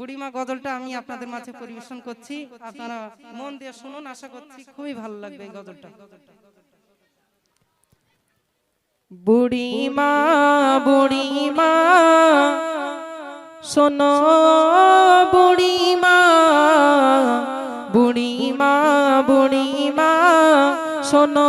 বুড়িমা গজলটা আমি আপনাদের মাঝে পরিবেশন করছি। আপনারা মন দিয়ে শুনুন আশা করছি খুবই ভালো লাগবে এই গজলটা। বুড়িমা বুড়িমা শোনো বুড়িমা বুড়িমা বুড়িমা শোনো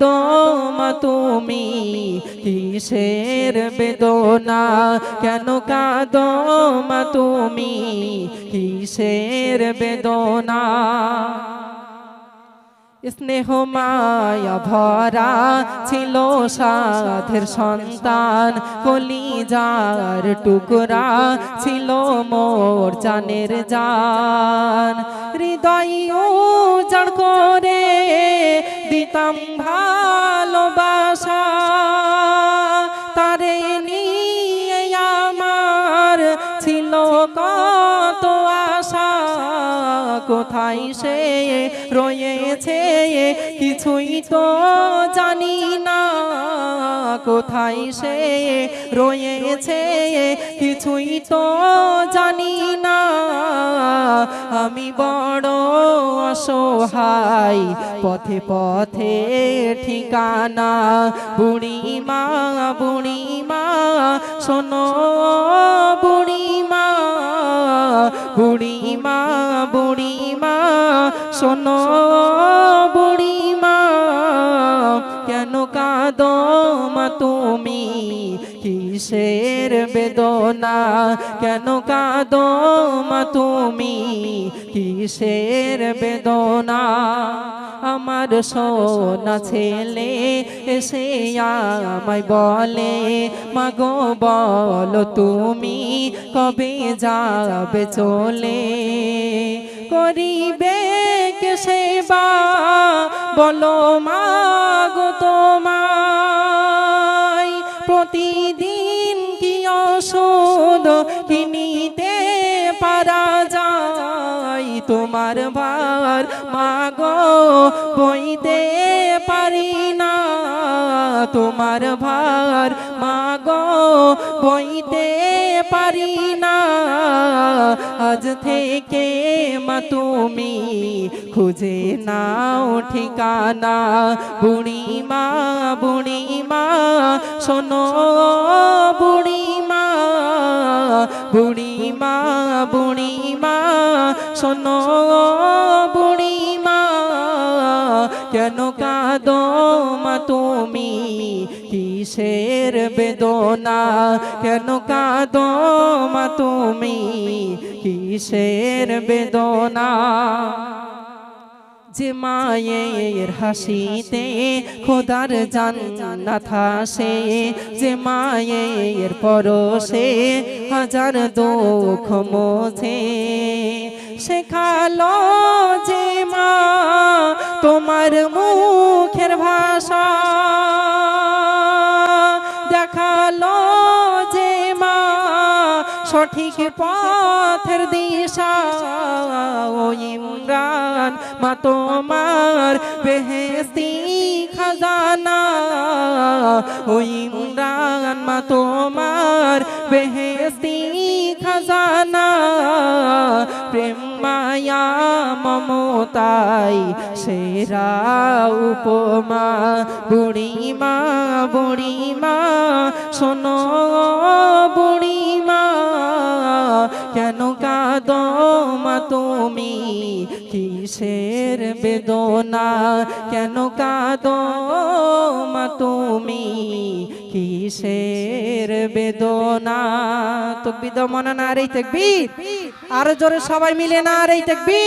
কাঁদো তুমি কিসের বেদনা? কেন কাঁদো মা তুমি কিসের বেদনা? স্নেহ মায়া ভরা ছিল সাধের সন্তান, কলিজার টুকরা ছিল মোর জানের জান। হৃদয় উজাড় করে দিতাম ভালোবাসা কোথায় সে রয়েছে? কিছুই তো জানি না। কোথায় সে রয়েছে? কিছুই তো জানি না। আমি বড় অসহায়, পথে পথে ঠিকানা। বুড়িমা বুড়িমা, শোনো বুড়িমা। বুড়িমা বুড়িমা। শোনো বুড়িমা, কেন কাঁদো মা তুমি? কিসের বেদনা? কেন কাঁদো মা তুমি? কিসের বেদনা? আমার সোনা ছেলে এসে আমায় বলে, মাগো, বলো তুমি কবে যাবে চলে? করিবে সেবা বলো মাগো তোমায়, প্রতিদিন কি ওষুধ কিনিতে পারা যায়? তোমার ভার মাগো বইতে পারি না। তোমার ভার মাগো বইতে পারি না। আজ থেকে মা তুমি খুঁজে নাও ঠিকানা। বুড়িমা বুড়িমা, শোনো বুড়িমা বুড়িমা বুড়িমা, শোনো বুড়িমা, কেন কাঁদো মা তুমি? কিসের বেদনা কেন কাঁদো মা তুমি? কিসের বেদনা? যে মায়ের হাসিতে খোদার জান্নাত আসে, যে মায়ের পরশে হাজার দুঃখ মোছে। শেখালো যে মা তোমার মুখের ভাষা। সঠিক পথের দিশা, ও ইমরান, মা তোমার বেহেস্তি খাজানা। ও ইমরান, মা তোমার বেহেস্তি খাজানা। প্রেম মায়া, মমতাই, সেরা উপমা। বুড়িমা বুড়িমা, শোনো বুড়িমা কেন কাঁদো মা তুমি? কিসের বেদনা? কেন কাঁদো মা তুমি? কিসের বেদনা? তো মনে না রে দেখবি আরও জোরে সবাই মিলে না রে দেখবি